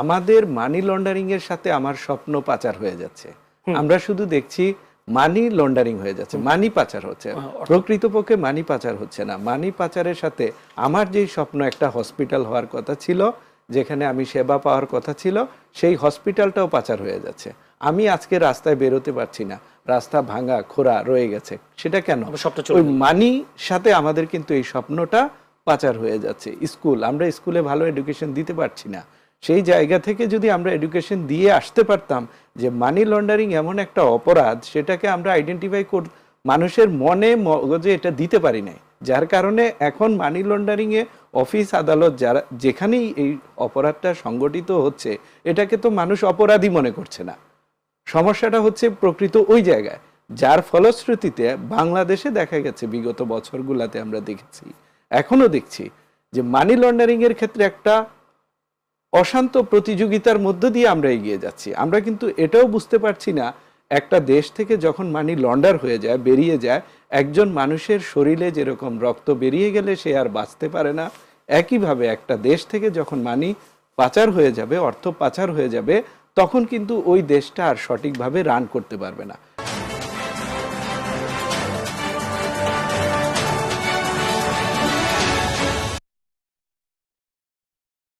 আমাদের money laundering এর সাথে আমার স্বপ্ন পাচার হয়ে যাচ্ছে। আমরা শুধু দেখছি মানি লন্ডারিং হয়ে যাচ্ছে মানি পাচার হচ্ছে। প্রকৃতপক্ষে মানি পাচার হচ্ছে না। মানি পাচারের সাথে আমার যেই স্বপ্ন একটা হসপিটাল হওয়ার কথা ছিল যেখানে আমি সেবা পাওয়ার কথা ছিল সেই হসপিটালটাও পাচার হয়ে যাচ্ছে। আমি আজকে রাস্তায় বেরোতে পারছি না। রাস্তা ভাঙা খোরা রয়ে গেছে। সেটা কেন? ওই মানি সাথে আমাদের কিন্তু এই স্বপ্নটা পাচার হয়ে যাচ্ছে। স্কুল আমরা স্কুলে ভালো এডুকেশন দিতে পারছি না। সেই জায়গা থেকে যদি আমরা এডুকেশন দিয়ে আসতে পারতাম যে মানি লন্ডারিং এমন একটা অপরাধ, সেটাকে আমরা আইডেন্টিফাই কর, মানুষের মনে মগজে এটা দিতে পারি নাই। যার কারণে এখন মানি লন্ডারিংয়ে অফিস আদালত যারা, যেখানেই এই অপরাধটা সংগঠিত হচ্ছে, এটাকে তো মানুষ অপরাধী মনে করছে না। সমস্যাটা হচ্ছে প্রকৃত ওই জায়গায়। যার ফলশ্রুতিতে বাংলাদেশে দেখা গেছে, বিগত বছরগুলোতে আমরা দেখেছি, এখনও দেখছি যে মানি লন্ডারিংয়ের ক্ষেত্রে একটা অশান্ত প্রতিযোগিতার মধ্য দিয়ে আমরা এগিয়ে যাচ্ছি। আমরা কিন্তু এটাও বুঝতে পারছি না, একটা দেশ থেকে যখন মানি লন্ডার হয়ে যায়, বেরিয়ে যায়, একজন মানুষের শরীরে যেরকম রক্ত বেরিয়ে গেলে সে আর বাঁচতে পারে না। একইভাবে একটা দেশ থেকে যখন মানি পাচার হয়ে যাবে, অর্থ পাচার হয়ে যাবে, তখন কিন্তু ওই দেশটা আর সঠিকভাবে রান করতে পারবে না।